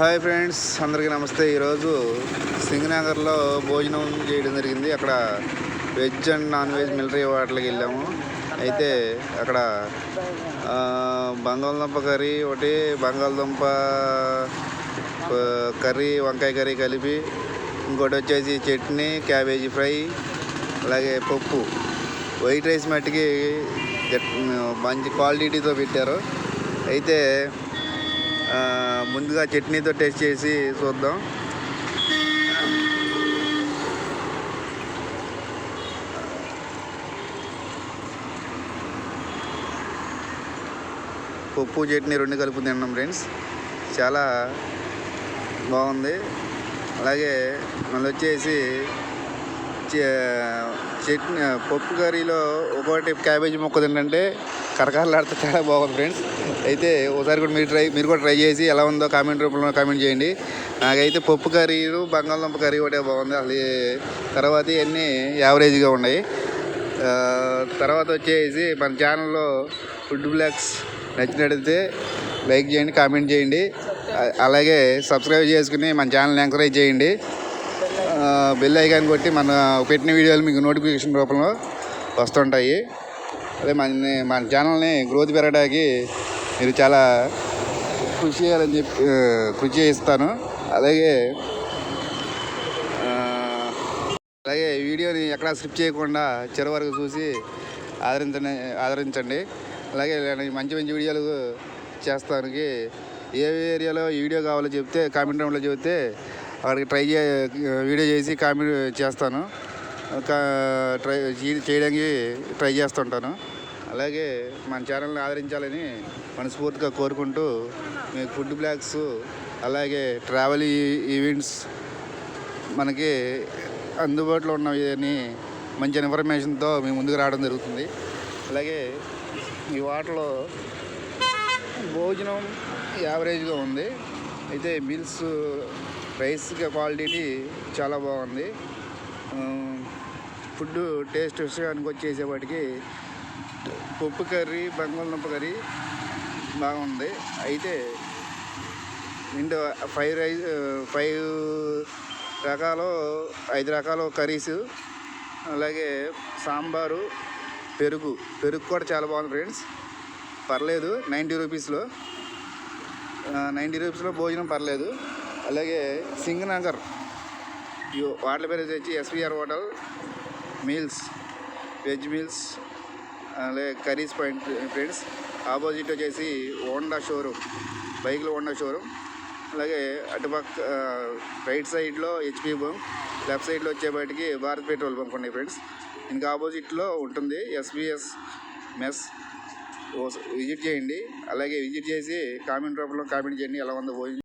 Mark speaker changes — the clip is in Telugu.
Speaker 1: హాయ్ ఫ్రెండ్స్ అందరికీ నమస్తే. ఈరోజు సింగనగర్లో భోజనం చేయడం జరిగింది. అక్కడ veg and non veg military వాటికి వెళ్ళాము. అయితే అక్కడ బంగాళదుంప కర్రీ ఒకటి బంగాళదుంప కర్రీ వంకాయ కర్రీ కలిపి ఇంకోటి వచ్చేసి చట్నీ క్యాబేజీ ఫ్రై అలాగే పప్పు. వైట్ రైస్ మట్టికి మంచి క్వాలిటీతో పెట్టారు. అయితే ముందుగా చట్నీతో టేస్ట్ చేసి చూద్దాం. పప్పు చట్నీ రెండు కలుపు తిన్నాం ఫ్రెండ్స్. చాలా బాగుంది. అలాగే మళ్ళీ వచ్చేసి చట్నీ పప్పు కర్రీలో ఒకటి క్యాబేజీ మొక్క ఏంటంటే కరకరలాడితే చాలా బాగుంది ఫ్రెండ్స్. అయితే ఒకసారి కూడా మీరు ట్రై మీరు కూడా ట్రై చేసి ఎలా ఉందో కామెంట్ రూపంలో కామెంట్ చేయండి. నాకైతే పప్పు కర్రీలు బంగాళదుంప కర్రీ ఒకటే బాగుంది. అసలు తర్వాత ఇవన్నీ యావరేజ్గా ఉన్నాయి. తర్వాత వచ్చేసి మన ఛానల్లో ఫుడ్ బ్లాగ్స్ నచ్చినట్లయితే లైక్ చేయండి కామెంట్ చేయండి. అలాగే సబ్స్క్రైబ్ చేసుకుని మన ఛానల్ని ఎంకరేజ్ చేయండి. బెల్ ఐకాన్ కొట్టి మన పెట్టిన వీడియోలు మీకు నోటిఫికేషన్ రూపంలో వస్తుంటాయి. అదే మన మన ఛానల్ని గ్రోత్ పెరగడానికి మీరు చాలా కృషి చేయాలని చెప్పి కృషి చేయిస్తాను అలాగే అలాగే వీడియోని ఎక్కడా స్కిప్ చేయకుండా చివరి వరకు చూసి ఆదరించండి ఆదరించండి. అలాగే మంచి మంచి వీడియోలు చేస్తానికి ఏ ఏరియాలో ఈ వీడియో కావాలో చెప్తే కామెంట్ రూమ్లో చెబితే అక్కడికి ట్రై చే వీడియో చేసి కామెడీ చేస్తాను. ట్రై చేయడానికి ట్రై చేస్తుంటాను. అలాగే మన ఛానల్ని ఆదరించాలని మనస్ఫూర్తిగా కోరుకుంటూ మీకు ఫుడ్ బ్లాగ్స్ అలాగే ట్రావెల్ ఈవెంట్స్ మనకి అందుబాటులో ఉన్నవి మంచి ఇన్ఫర్మేషన్తో మేము ముందుకు రావడం జరుగుతుంది. అలాగే ఈ వాటర్లో భోజనం యావరేజ్గా ఉంది. అయితే మీల్స్ రైస్ క్వాలిటీ చాలా బాగుంది. ఫుడ్ టేస్ట్ విషయానికి వచ్చేసేవాటికి పప్పు కర్రీ బంగాళదుంప కర్రీ బాగుంది. అయితే ఇంటూ ఫైవ్ రైస్ ఫైవ్ రకాలు ఐదు రకాల కర్రీస్ అలాగే సాంబారు పెరుగు పెరుగు కూడా చాలా బాగుంది ఫ్రెండ్స్. పర్లేదు నైంటీ రూపీస్లో నైంటీ రూపీస్లో భోజనం పర్లేదు. అలాగే సింగనగర్. ఈ వాటిల పేరు వచ్చి SVR hotel meals veg meals అలాగే కర్రీస్ పాయింట్ ఫ్రెండ్స్. ఆపోజిట్ వచ్చేసి హోండా షోరూమ్ బైక్లో హోండా షోరూమ్. అలాగే అటుపక్క రైట్ సైడ్లో హెచ్పి బంక్ లెఫ్ట్ సైడ్లో వచ్చేపాటికి భారత్ పెట్రోల్ బంక్ ఉన్నాయి ఫ్రెండ్స్. ఇంకా ఆపోజిట్లో ఉంటుంది ఎస్బిఎస్ మెస్. విజిట్ చేయండి. అలాగే విజిట్ చేసి కామెంట్ రూపంలో కామెంట్ చేయండి ఎలా ఉందో భోజనం